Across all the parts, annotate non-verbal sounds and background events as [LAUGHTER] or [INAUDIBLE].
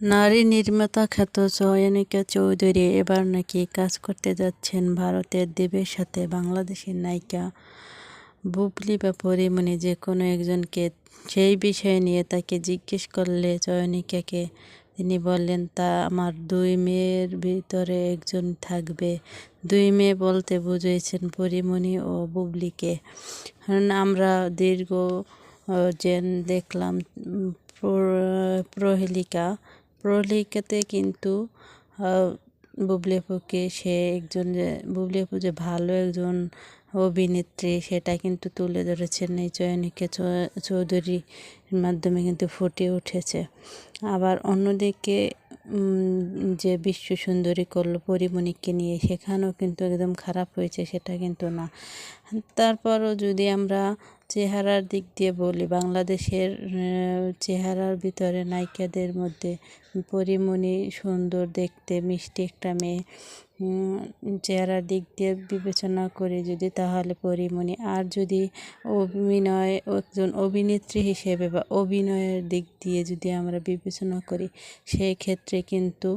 নারী নির্মাতা খ্যাত চয়নিকা চৌধুরী এবার নাকি কাজ করতে যাচ্ছেন ভারতের দেবের সাথে বাংলাদেশের নায়িকা। বুবলি বা পরিমণি যে কোনো একজনকে সেই বিষয় নিয়ে তাকে জিজ্ঞেস করলে চয়নিকাকে তিনি বললেন, তা আমার দুই মেয়ের ভিতরে একজন থাকবে। দুই মেয়ে বলতে বুঝিয়েছেন পরিমণি ও বুবলিকে। আমরা দীর্ঘ যে দেখলাম প্রহেলিকা প্রহেলিকাতে কিন্তু বুবলি আপুকে সে একজন যে বুবলি আপু যে ভালো একজন অভিনেত্রী, সেটা কিন্তু তুলে ধরেছেন এই চয়নিকা চৌধুরীর মাধ্যমে কিন্তু ফুটে উঠেছে। আবার অন্যদিকে যে বিশ্ব সুন্দরী করল পরিমণিককে নিয়ে সেখানেও কিন্তু একদম খারাপ হয়েছে, সেটা কিন্তু না। তারপরও যদি আমরা চেহারার দিক দিয়ে বলি, বাংলাদেশের চেহারার ভিতরে নায়িকাদের মধ্যে পরিমণি সুন্দর দেখতে, মিষ্টি একটা মেয়ে। চেহারার দিক দিয়ে বিবেচনা করে যদি, তাহলে পরিমণি। আর যদি অভিনয় একজন অভিনেত্রী হিসেবে বা অভিনয়ের দিক দিয়ে যদি আমরা বিবেচনা করি সেই ক্ষেত্রে কিন্তু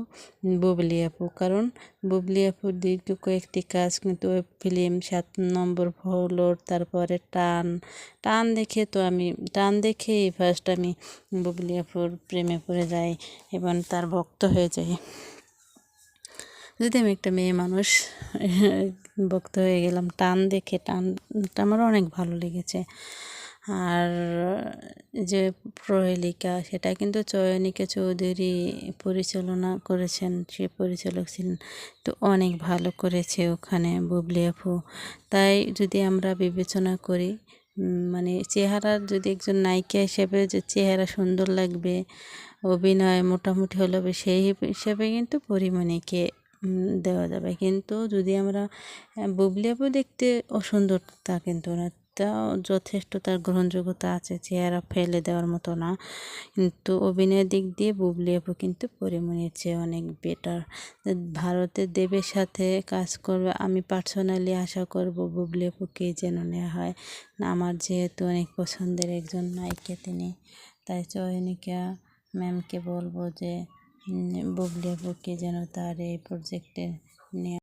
বুবলি আপু। কারণ বুবলি আপুর দীর্ঘ কয়েকটি কাজ কিন্তু ফিল্ম সাত নম্বর ফলোর তারপরে টান। টান দেখে তো আমি, টান দেখেই ফার্স্ট আমি বুবলি আপুর প্রেমে পড়ে যাই এবং তার ভক্ত হয়ে যাই। যদি আমি একটা মেয়ে মানুষ, [LAUGHS] ভক্ত হয়ে গেলাম, টান দেখে টানটা আমার অনেক ভালো লেগেছে। আর যে প্রহেলিকা, সেটা কিন্তু চয়নিকা চৌধুরী পরিচালনা করেছেন, সে পরিচালক ছিলেন। তো অনেক ভালো করেছে ওখানে বুবলি আপু। তাই যদি আমরা বিবেচনা করি মানে চেহারার যদি একজন নায়িকা হিসেবে যে চেহারা সুন্দর লাগবে, অভিনয় মোটামুটি হলে সেই হিসেবে কিন্তু পরিমণিকে দেওয়া যাবে। কিন্তু যদি আমরা বুবলি আপু দেখতে অসুন্দর, তা কিন্তু না। তাও যথেষ্ট তার গ্রহণযোগ্যতা আছে, চেহারা ফেলে দেওয়ার মতো না। কিন্তু অভিনয়ের দিক দিয়ে বুবলি আপু কিন্তু পরিমণির চেয়ে অনেক বেটার ভারতের দেবের সাথে কাজ করবে, আমি পার্সোনালি আশা করব বুবলি আপুকে যেন নেওয়া হয়। না, আমার যেহেতু অনেক পছন্দের একজন নায়িকা তিনি, তাই চয়নিকা ম্যামকে বলব যে বুবলি আপুকে যেন তার এই প্রজেক্টে নিয়ে